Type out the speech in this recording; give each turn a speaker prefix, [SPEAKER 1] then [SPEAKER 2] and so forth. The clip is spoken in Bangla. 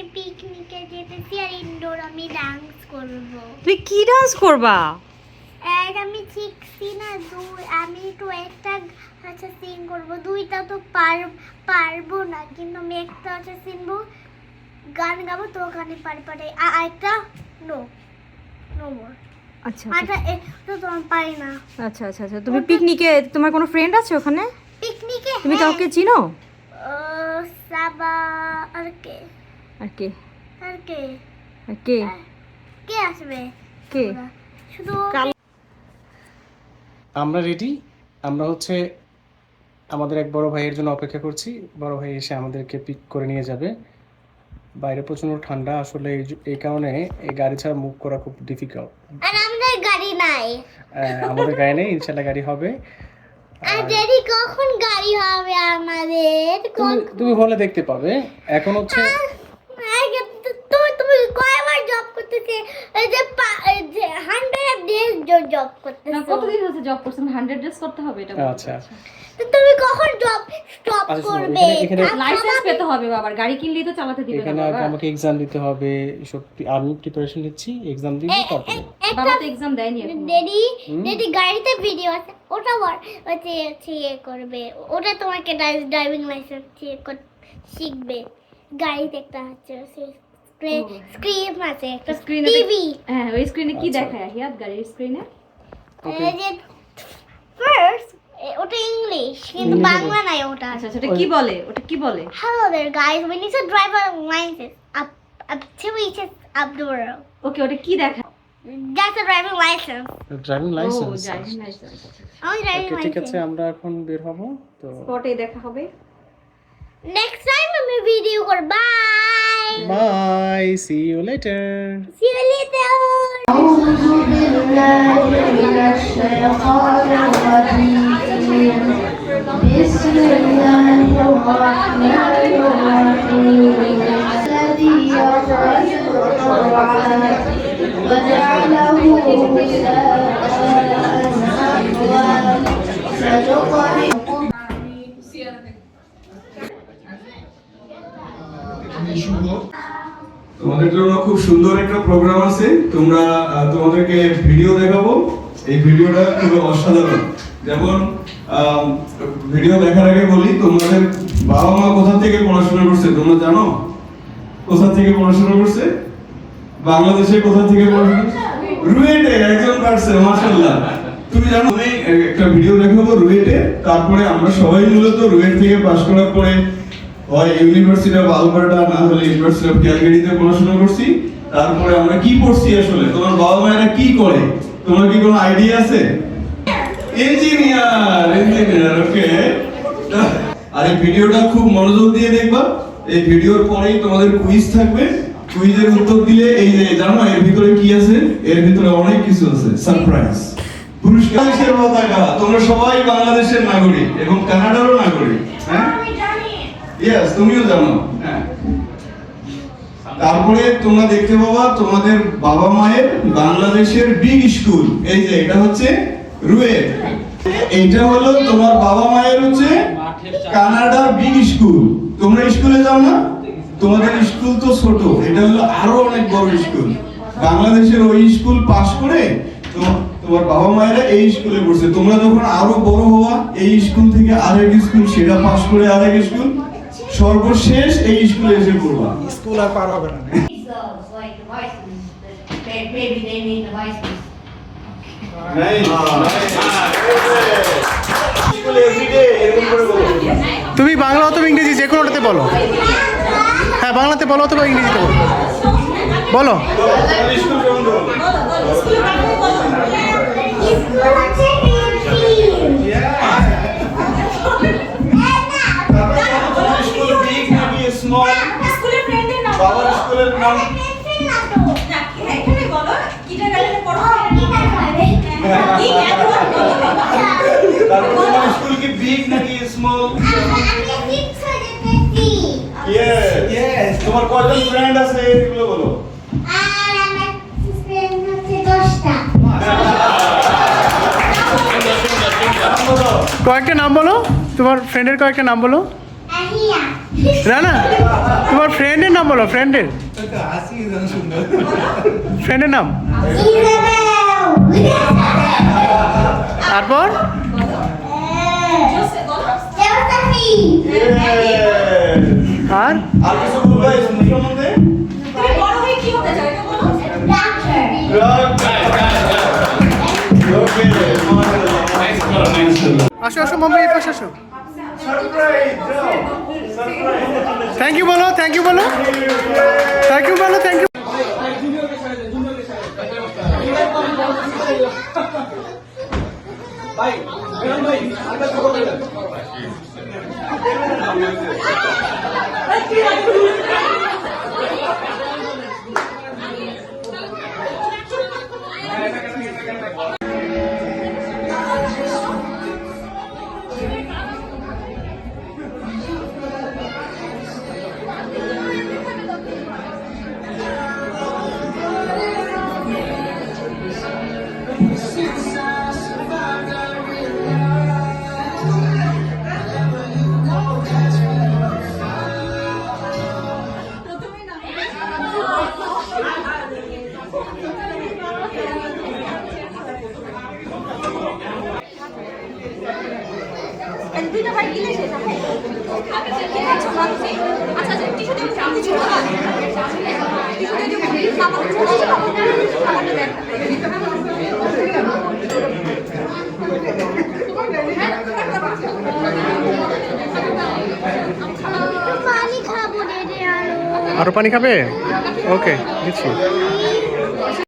[SPEAKER 1] হচ্ছে পিকনিকে যেতেছি আর ইনডোর আমি ডান্স করব।
[SPEAKER 2] তুমি কি ডান্স করবা?
[SPEAKER 1] এক আমি শিখছি না দুই আমি তো একটা হচ্ছে সিং করব। দুইটা তো পার পারব না কিন্তু আমি একটা হচ্ছে সিনবো গান গাবো তো গানে পারি পারি। আর একটা নো নো মোর
[SPEAKER 2] আচ্ছা
[SPEAKER 1] আচ্ছা। এ তো তোমার পারি না।
[SPEAKER 2] আচ্ছা আচ্ছা আচ্ছা। তুমি পিকনিকে তোমার কোনো ফ্রেন্ড আছে ওখানে?
[SPEAKER 1] পিকনিকে
[SPEAKER 2] তুমি
[SPEAKER 1] হ্যাঁ।
[SPEAKER 2] কাউকে চিনো?
[SPEAKER 1] আহ, সাবা আর কে?
[SPEAKER 2] আর কে?
[SPEAKER 1] আর কে?
[SPEAKER 2] কে
[SPEAKER 1] আসবে?
[SPEAKER 2] কে?
[SPEAKER 1] শুধু
[SPEAKER 3] আমরা রেডি আমরা হচ্ছে আমাদের এক বড় ভাইয়ের জন্য অপেক্ষা করছি। বড় ভাই এসে আমাদেরকে পিক করে নিয়ে যাবে। বাইরে প্রচণ্ড ঠান্ডা। আসলে এই এই কারণে এই গাড়ি ছাড়া মুভ করা খুব ডিফিকাল্ট
[SPEAKER 1] আর আমাদের গাড়ি নাই।
[SPEAKER 3] আমাদের গাড়ি নেই। ইনশাল্লাহ গাড়ি হবে।
[SPEAKER 1] আর ড্যাডি কখন গাড়ি হবে আমাদের?
[SPEAKER 3] তুমি তুমি হলে দেখতে পাবে। এখন হচ্ছে
[SPEAKER 1] তুমি তুমি কয়বার জব করতেছে? এই যে পা- এই যে হান্ড্রেড ডেজ জব করতেছে।
[SPEAKER 2] কতদিন হচ্ছে জব করছেন? হান্ড্রেড ডেজ করতে হবে এটা
[SPEAKER 3] আচ্ছা।
[SPEAKER 1] তুমি কখন জব স্টপ করবে?
[SPEAKER 3] এখানে- এখানে-
[SPEAKER 1] আর
[SPEAKER 2] লাইসেন্স পেতে হবে বাবার গাড়ি কিনলেই তো চালাতে দিবে না বাবা।
[SPEAKER 3] আমাকে এক্সাম দিতে হবে এসব আমি প্রিপারেশন নিচ্ছি এক্সাম দিব তারপরে
[SPEAKER 2] বাবা তো এক্সাম দেয়নি এখনও।
[SPEAKER 1] ড্যাডি
[SPEAKER 3] হুম?
[SPEAKER 1] গাড়িতে ভিডিও আছে ওটা বল হচ্ছে হচ্ছে ইয়ে করবে ওটা তোমাকে ড্রাইভিং লাইসেন্স শিখবে। গাড়িতে একটা স্ক্রিন আছে একটা
[SPEAKER 2] Screen
[SPEAKER 1] টিভি
[SPEAKER 2] হ্যাঁ ওই স্ক্রিনে কি
[SPEAKER 3] আচ্ছা।
[SPEAKER 2] দেখায়? হিয়াত গাড়ির স্ক্রিনে
[SPEAKER 3] Okay.
[SPEAKER 1] এই যে ফার্স্ট ওটা ইংলিশ কিন্তু বাংলা নাই ওটা।
[SPEAKER 2] আচ্ছা আচ্ছা ওটা কি বলে? ওটা বলে? ওকে ওটা
[SPEAKER 1] a driving license.
[SPEAKER 3] ড্রাইভিং
[SPEAKER 2] ও ড্রাইভিং লাইসেন্স
[SPEAKER 3] ওকে ঠিক আছে আমরা এখন বের হব তো
[SPEAKER 2] স্পটে দেখা হবে।
[SPEAKER 1] Next video or bye.
[SPEAKER 3] Bye.
[SPEAKER 1] See you later.
[SPEAKER 4] See you later.
[SPEAKER 5] তোমাদের জন্য খুব সুন্দর একটা প্রোগ্রাম আছে। তোমরা তোমাদেরকে ভিডিও দেখাবো। এই ভিডিওটা খুব অসাধারণ। যেমন ভিডিও দেখার আগে বলি, তোমাদের বাবা মা কোথা থেকে পড়াশোনা করছে তোমরা জানো? কোথা থেকে পড়াশোনা করছে? বাংলাদেশে কোথা থেকে পড়াশোনা রুয়েটে, একজন পারছে, মাশাআল্লাহ। তুমি জানো, আমি একটা ভিডিও দেখাবো রুয়েটে। তারপরে আমরা সবাই মূলত রুয়েট থেকে পাশ করার পরে হয় ইউনিভার্সিটি অফ আলবার্টা না হলে ইউনিভার্সিটি অফ ক্যালগারিতে পড়াশোনা করছি। তারপরে আমরা কি পড়ছি আসলে? তোমার বাবা মায়েরা কি করে? তোমার কি কোনো আইডিয়া আছে? ইঞ্জিনিয়ার ইঞ্জিনিয়ার ওকে আর এই ভিডিওটা খুব মনোযোগ দিয়ে দেখবা। এই ভিডিওর পরেই তোমাদের কুইজ থাকবে। কুইজের উত্তর দিলে এই যে, জানো, এর ভিতরে কি আছে? এর ভিতরে অনেক কিছু আছে। সারপ্রাইজ পুরস্কার তোমরা সবাই বাংলাদেশের নাগরিক এবং কানাডারও নাগরিক হ্যাঁ? ইয়েস তুমিও জানো। হ্যাঁ। তারপরে তোমরা দেখতে পাবা তোমাদের বাবা মায়ের বাংলাদেশের বিগ স্কুল এই যে, এটা হচ্ছে রুয়েট এইটা হলো তোমার বাবা মায়ের হচ্ছে কানাডা বিগ স্কুল তোমরা স্কুলে যাও না? তোমাদের স্কুল তো ছোট। এটা হলো আরও অনেক বড় স্কুল বাংলাদেশের ওই স্কুল পাশ করে তোমার বাবা মায়েরা এই স্কুলে পড়ছে। তোমরা যখন আরও বড় হওয়া, এই স্কুল থেকে আরেক স্কুল সেটা পাশ করে আরেক স্কুল সর্বশেষ এই স্কুলে এসে পড়বা।
[SPEAKER 3] স্কুল আর পার হবে না।
[SPEAKER 6] Vitamins.
[SPEAKER 3] তুমি বাংলা অথবা ইংরেজি যে কোনোটাতে বলো। হ্যাঁ বাংলাতে বলো অথবা ইংরেজিতে বলো। বলো।
[SPEAKER 1] স্কুল
[SPEAKER 5] স্কুল স্মল
[SPEAKER 2] স্কুলের ফ্রেন্ডের নাম
[SPEAKER 5] বাবার স্কুলের নাম।
[SPEAKER 2] এখানে বলো কিন্ডারগার্টেনে পড়ো?
[SPEAKER 5] তারপর তোমার স্কুল কি বিগ নাকি স্মল ইয়েস ইয়েস তোমার কয়জন ফ্রেন্ড আছে এগুলো বলো।
[SPEAKER 1] আর আমার ফ্রেন্ড হচ্ছে দশটা।
[SPEAKER 3] কয়েকটা নাম বলো। তোমার ফ্রেন্ডের কয়েকটা নাম বলো।
[SPEAKER 2] না না, তোমার ফ্রেন্ডের নাম বলো ফ্রেন্ডের ফ্রেন্ডের নাম। তারপর? আর? আসো আসো মাম্মি এই পাশে আসো। থ্যাংক ইউ বলো থ্যাংক ইউ বলো থ্যাংক ইউ বলো থ্যাংক ইউ
[SPEAKER 1] আরও আরও
[SPEAKER 3] পানি খাবে?
[SPEAKER 2] ওকে দিচ্ছি.